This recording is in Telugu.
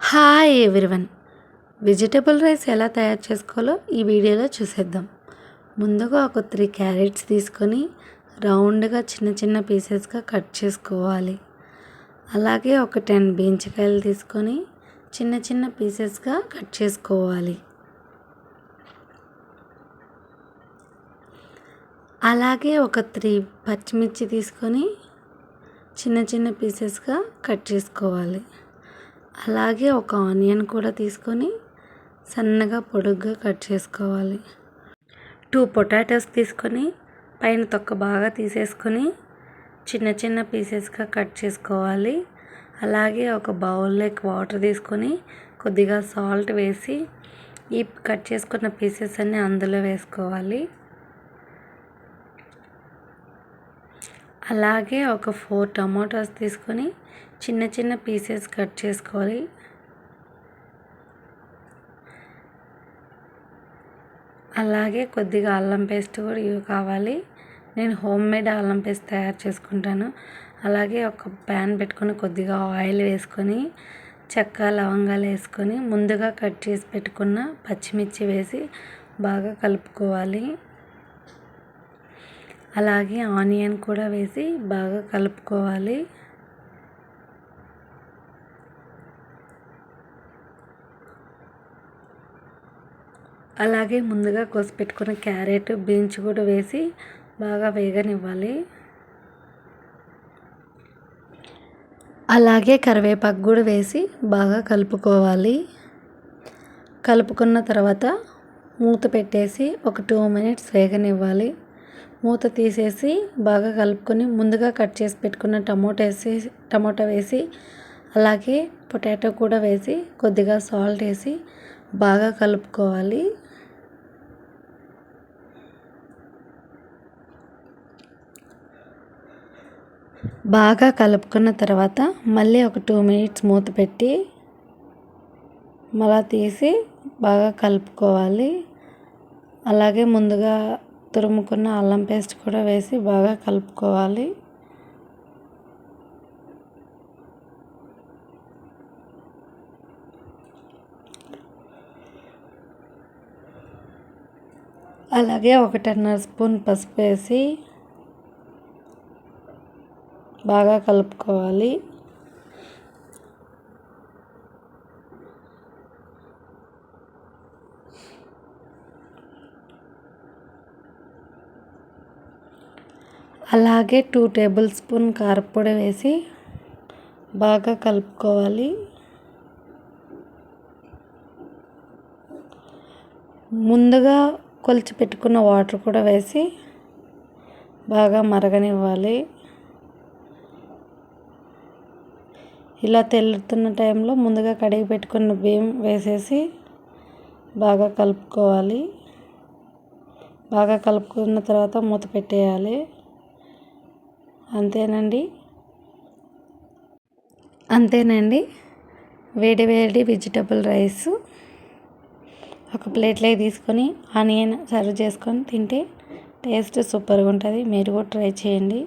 హాయ్ ఎవ్రీవన్ వెజిటబుల్ రైస్ ఎలా తయారు చేసుకోవాలో ఈ వీడియోలో చూసేద్దాం. ముందుగా ఒక త్రీ క్యారెట్స్ తీసుకొని రౌండ్గా చిన్న చిన్న పీసెస్గా కట్ చేసుకోవాలి. అలాగే ఒక టెన్ బీంచకాయలు తీసుకొని చిన్న చిన్న పీసెస్గా కట్ చేసుకోవాలి. అలాగే ఒక త్రీ పచ్చిమిర్చి తీసుకొని చిన్న చిన్న పీసెస్గా కట్ చేసుకోవాలి. అలాగే ఒక ఆనియన్ కూడా తీసుకొని సన్నగా పొడుగ్గా కట్ చేసుకోవాలి. టూ పొటాటోస్ తీసుకొని పైన తొక్క బాగా తీసేసుకొని చిన్న చిన్న పీసెస్గా కట్ చేసుకోవాలి. అలాగే ఒక బౌల్లోకి వాటర్ తీసుకొని కొద్దిగా సాల్ట్ వేసి ఈ కట్ చేసుకున్న పీసెస్ అన్నీ అందులో వేసుకోవాలి. అలాగే ఒక ఫోర్ టమాటోస్ తీసుకొని చిన్న చిన్న పీసెస్ కట్ చేసుకోవాలి. అలాగే కొద్దిగా అల్లం పేస్ట్ కూడా ఇవి కావాలి. నేను హోమ్ మేడ్ అల్లం పేస్ట్ తయారు చేసుకుంటాను. అలాగే ఒక ప్యాన్ పెట్టుకొని కొద్దిగా ఆయిల్ వేసుకొని చెక్క లవంగాలు వేసుకొని ముందుగా కట్ చేసి పెట్టుకున్న పచ్చిమిర్చి వేసి బాగా కలుపుకోవాలి. అలాగే ఆనియన్ కూడా వేసి బాగా కలుపుకోవాలి. అలాగే ముందుగా కోసి పెట్టుకున్న క్యారెట్ బీన్స్ కూడా వేసి బాగా వేగనివ్వాలి. అలాగే కరివేపాకు కూడా వేసి బాగా కలుపుకోవాలి. కలుపుకున్న తర్వాత మూత పెట్టేసి ఒక టూ మినిట్స్ వేగనివ్వాలి. మూత తీసేసి బాగా కలుపుకొని ముందుగా కట్ చేసి పెట్టుకున్న టమోటా వేసి టమోటా వేసి అలాగే పొటాటో కూడా వేసి కొద్దిగా సాల్ట్ వేసి బాగా కలుపుకోవాలి. బాగా కలుపుకున్న తర్వాత మళ్ళీ ఒక టూ మినిట్స్ మూత పెట్టి మళ్ళా తీసి బాగా కలుపుకోవాలి. అలాగే ముందుగా తురుముకున్న అల్లం పేస్ట్ కూడా వేసి బాగా కలుపుకోవాలి. అలాగే ఒకటిన్నర స్పూన్ పసుపు వేసి బాగా కలుపుకోవాలి. అలాగే టూ టేబుల్ స్పూన్ కారపొడి వేసి బాగా కలుపుకోవాలి. ముందుగా కొలిచి పెట్టుకున్న వాటర్ కూడా వేసి బాగా మరగనివ్వాలి. ఇలా తెల్లుతున్న టైంలో ముందుగా కడిగి పెట్టుకున్న బియ్యం వేసేసి బాగా కలుపుకోవాలి. బాగా కలుపుకున్న తర్వాత మూత పెట్టేయాలి. అంతేనండి. అంతేనండి. వేడి వేడి వెజిటబుల్ రైస్ ఒక ప్లేట్లో తీసుకొని ఆనియన్ సర్వ్ చేసుకొని తింటే టేస్ట్ సూపర్గా ఉంటుంది. మీరు కూడా ట్రై చేయండి.